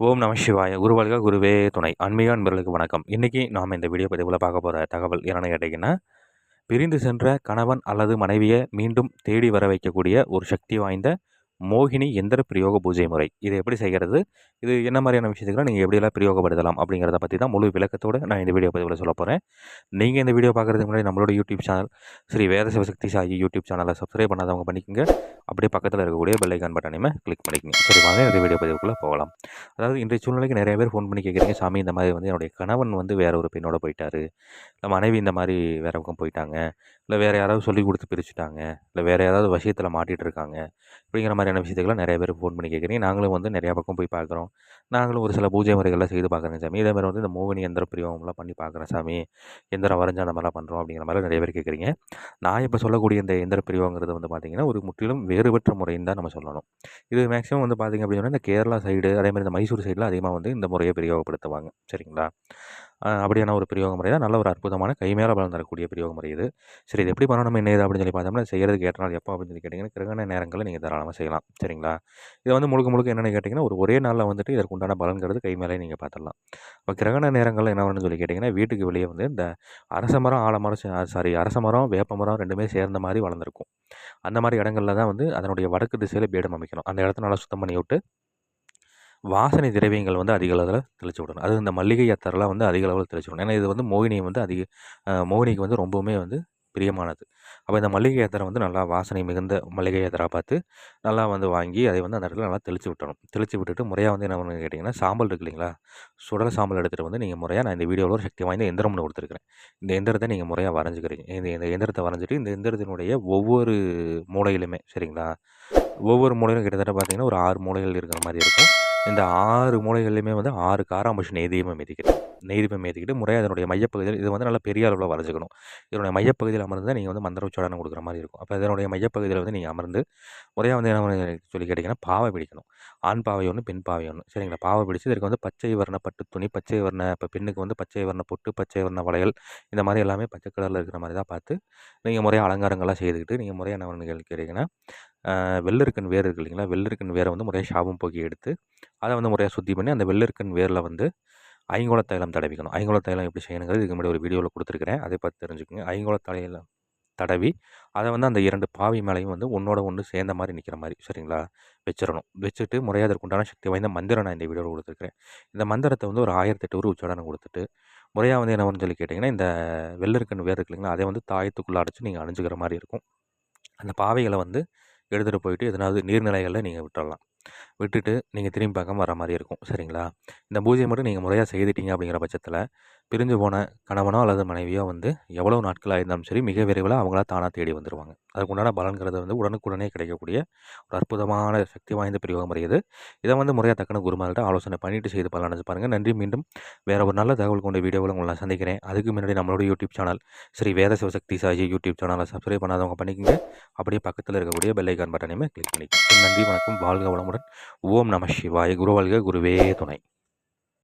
ஓம் நம சிவாய. குருவல்க குருவே துணை. ஆன்மீக அன்பர்களுக்கு வணக்கம். இன்றைக்கி நாம் இந்த வீடியோ பதிவில் பார்க்க போகிற தகவல் என்னென்னு கேட்டிங்கன்னா பிரிந்து சென்ற கணவன் அல்லது மனைவியை மீண்டும் தேடி வர வைக்கக்கூடிய ஒரு சக்தி வாய்ந்த மோகினி எந்திர பிரயோக பூஜை முறை. இதை எப்படி செய்கிறது? இது என்ன மாதிரியான விஷயத்துக்குலாம் நீங்கள் எப்படியெல்லாம் பிரயோகப்படுத்தலாம் அப்படிங்கிறத பற்றி தான் முழு விளக்கத்தோடு நான் இந்த வீடியோ பதிவில் சொல்ல போகிறேன் நீங்கள் இந்த வீடியோ பார்க்குறதுக்கு முன்னாடி நம்மளோட YouTube channel Shri Veda Sivasakthi Sai YouTube சேனலை சப்ஸ்கிரைப் பண்ணாதவங்க பண்ணிக்கோங்க. அப்படியே பக்கத்தில் இருக்கக்கூடிய பெல்லைக்கான் பட்டனையுமே கிளிக் பண்ணிக்கோங்க. சரி வாங்க இந்த வீடியோ பதிவுக்குள்ளே போகலாம். அதாவது இன்றைய சூழ்நிலைக்கு நிறைய பேர் ஃபோன் பண்ணி கேட்குறீங்க சாமி இந்த மாதிரி வந்து என்னுடைய கணவன் வந்து வேற ஒரு பெண்ணோட போயிட்டாரு. இல்லை மனைவி இந்த மாதிரி வேற பக்கம் போயிட்டாங்க. இல்லை வேறு யாராவது சொல்லி கொடுத்து பிரிச்சுட்டாங்க. இல்லை வேறு யாராவது விஷயத்தில் மாட்டிகிட்டு இருக்காங்க. அப்படிங்கிற மாதிரியான விஷயத்துக்கெல்லாம் நிறைய பேர் ஃபோன் பண்ணி கேட்குறீங்க. நாங்களும் வந்து நிறையா பக்கம் போய் பார்க்குறோம். நாங்களும் ஒரு சில பூஜை முறைகள்லாம் செய்து பார்க்குறேங்க சாமி. இதே மாதிரி வந்து இந்த மோகினி எந்திர பிரியோகம்லாம் பண்ணி பார்க்குறேன் சாமி. எந்திரம் வரைஞ்சு அந்த மாதிரிலாம் பண்ணுறோம் அப்படிங்கிற மாதிரி நிறைய பேர் கேட்குறீங்க. நான் இப்போ சொல்லக்கூடிய இந்த எந்திர பிரியோங்கிறது வந்து பார்த்திங்கன்னா ஒரு முற்றிலும் வேறுபட்ட முறைன்னு தான் நம்ம சொல்லணும். இது மேக்ஸிமம் வந்து பார்த்திங்க அப்படின்னா இந்த கேரளா சைடு அதே மாதிரி இந்த மைசூர் சைடில் அதிகமாக வந்து இந்த முறையை பிரயோகப்படுத்துவாங்க. சரிங்களா? அப்படியான ஒரு பிரயோக முறை தான். நல்ல ஒரு அற்புதமான கை மேலே பலன் தரக்கூடிய பிரயோக முறை இது. சரி இது எப்படி பண்ணணும் என்ன இது அப்படின்னு சொல்லி பார்த்தோம்னா செய்கிறதுக்கு ஏற்ற நாள் எப்போ அப்படின்னு சொல்லி கேட்டிங்கன்னா கிரகண நேரங்களில் நீங்கள் தாராளமாக செய்யலாம். சரிங்களா? இதை வந்து முழுக்க முழுக்க என்னென்னு கேட்டிங்கன்னா ஒரு ஒரே நாளில் வந்துட்டு இதற்கு உண்டான பலன்கிறது கை மேலே நீங்கள் பார்த்துடலாம். இப்போ கிரகண நேரங்களில் என்ன வேணும்னு சொல்லி கேட்டிங்கன்னா வீட்டுக்கு வெளியே வந்து இந்த அரச மரம் ஆலமரம் சாரி அரச மரம் வேப்ப மரம் ரெண்டுமே சேர்ந்த மாதிரி வளர்ந்துருக்கும். அந்த மாதிரி இடங்களில் தான் வந்து அதனுடைய வடக்கு திசையில் பீடம் அமைக்கணும். அந்த இடத்த நல்லா சுத்தம் பண்ணி விட்டு வாசனை திரவியங்கள் வந்து அதிக அளவில் தெளிச்சு விடணும். அது இந்த மல்லிகை அத்தரெலாம் வந்து அதிக அளவில் தெளிச்சு விடணும். ஏன்னா இது வந்து மோகினியை வந்து அதிக மோகினிக்கு வந்து ரொம்பவுமே வந்து பிரியமானது. அப்போ இந்த மல்லிகை அத்தரை வந்து நல்லா வாசனை மிகுந்த மல்லிகை ஏத்தராக பார்த்து நல்லா வந்து வாங்கி அதை வந்து அந்த இடத்துல நல்லா தெளித்து விட்டணும். தெளித்து விட்டுட்டு முறையாக வந்து என்ன பண்ணு கேட்டிங்கன்னா சாம்பல் இருக்கு இல்லைங்களா? சுடல் சாம்பல் எடுத்துகிட்டு வந்து நீங்கள் முறையாக நான் இந்த வீடியோவில் ஒரு சக்தி வாய்ந்த எந்திரம்னு கொடுத்துருக்குறேன். இந்த எந்திரத்தை நீங்கள் முறையாக வரைஞ்சிக்கிறீங்க. இந்த இந்த எந்திரத்தை வரைஞ்சிட்டு இந்த எந்திரத்தினுடைய ஒவ்வொரு மூலையிலுமே சரிங்களா? ஒவ்வொரு மூலையிலும் கிட்டத்தட்ட பார்த்தீங்கன்னா ஒரு ஆறு மூலைகள் இருக்கிற மாதிரி இருக்கும். இந்த ஆறு மூலைகள்லையுமே வந்து ஆறு காராம்பஷன் எதையுமே ஏற்றிக்கிட்டு நெய்தீபம் ஏற்றிக்கிட்டு முறையாக அதனுடைய மையப்பகுதியில் இது வந்து நல்லா பெரிய அளவில் வரைஞ்சிக்கணும். இதனுடைய மையப்பகுதியில் அமர்ந்து தான் நீங்கள் வந்து மந்திர உச்சாரணம் கொடுக்குற மாதிரி இருக்கும். அப்போ இதனுடைய மையப்பகுதியில் வந்து நீங்கள் அமர்ந்து முறையாக வந்து என்ன சொல்லி கேட்டிங்கன்னா பாவை பிடிக்கணும். ஆண் பாவை ஒன்று பெண் பாவை ஒன்று சரிங்களா? பாவை பிடிச்சி இதற்கு வந்து பச்சை வர்ண பட்டு துணி பச்சை வர்ண இப்போ பெண்ணுக்கு வந்து பச்சை வர்ண பொட்டு பச்சை வர்ண வளையல் இந்த மாதிரி எல்லாமே பச்சை கலரில் இருக்கிற மாதிரி தான் பார்த்து நீங்கள் முறையாக அலங்காரங்கள்லாம் செய்துக்கிட்டு நீங்கள் முறையாக என்ன கேட்டிங்கன்னா வெள்ளருக்கன் வேர் இருக்கு இல்லைங்களா? வெள்ளருக்கன் வேரை வந்து முறையாக ஷாபம் போக்கி எடுத்து அதை வந்து முறையாக சுத்தி பண்ணி அந்த வெள்ளருக்கன் வேரில் வந்து ஐங்கோல தைலம் தடவிக்கணும். ஐங்கோல தைலம் எப்படி செய்யணுங்கிறது இதுக்கு முன்னாடி ஒரு வீடியோவில் கொடுத்துருக்கிறேன். அதை பார்த்து தெரிஞ்சுக்கோங்க. ஐங்கோல தைலம் தடவி அதை வந்து அந்த இரண்டு பாவி மேலையும் வந்து ஒன்றோட ஒன்று சேர்ந்த மாதிரி நிற்கிற மாதிரி சரிங்களா? வச்சிடணும். வச்சுட்டு முறையாக அதற்குண்டான சக்தி வாய்ந்த மந்திரம் நான் இந்த வீடியோவில் கொடுத்துருக்கிறேன். இந்த மந்திரத்தை வந்து ஒரு ஆயிரத்தி எட்டு ஒரு உச்சாடனை கொடுத்துட்டு முறையாக வந்து என்ன சொல்லி கேட்டிங்கன்னா இந்த வெள்ளருக்கன் வேர் இருக்கு இல்லைங்களா அதை வந்து தாயத்துக்குள்ளே அடைச்சி நீங்கள் அணிஞ்சுக்கிற மாதிரி இருக்கும். அந்த பாவைகளை வந்து எடுத்துகிட்டு போயிட்டு எதனாவது நீர்நிலைகளில் நீங்கள் விட்டுடலாம் விட்டுட்டு நீங்கள் திரும்பி பார்க்காம வர மாதிரி இருக்கும். சரிங்களா? இந்த பூஜையை மட்டும் நீங்கள் முறையாக செய்துட்டீங்க அப்படிங்கிற பட்சத்தில் பிரிஞ்சு போன கணவனோ அல்லது மனைவியோ வந்து எவ்வளோ நாட்களாக இருந்தாலும் சரி மிக விரைவில் அவங்களா தானாக தேடி வந்துடுவாங்க அதுக்குண்டான பலன்கிறது வந்து உடனுக்குடனே கிடைக்கக்கூடிய ஒரு அற்புதமான சக்தி வாய்ந்த பிரிவாக முறை இதை. வந்து முறையாக தக்கன குருமார்கிட்ட ஆலோசனை பண்ணிட்டு செய்து பலன் பாருங்கள் நன்றி. மீண்டும் வேறு ஒரு நல்ல தகவல் கொண்ட வீடியோவில் உங்களை நான் சந்திக்கிறேன். அதுக்கு முன்னாடி நம்மளோட YouTube channel Shri Veda Sivasakthi Saji YouTube சேனலை சப்ஸ்கிரைப் பண்ணாதவங்க பண்ணிக்கோங்க. அப்படியே பக்கத்தில் இருக்கக்கூடிய பெல்லைக்கான் பட்டனையுமே கிளிக் பண்ணிக்கோங்க. நன்றி. வணக்கம். வாழ்க வளமுடன். ஓம் நம சிவாய குருவல்க குருவே துணை.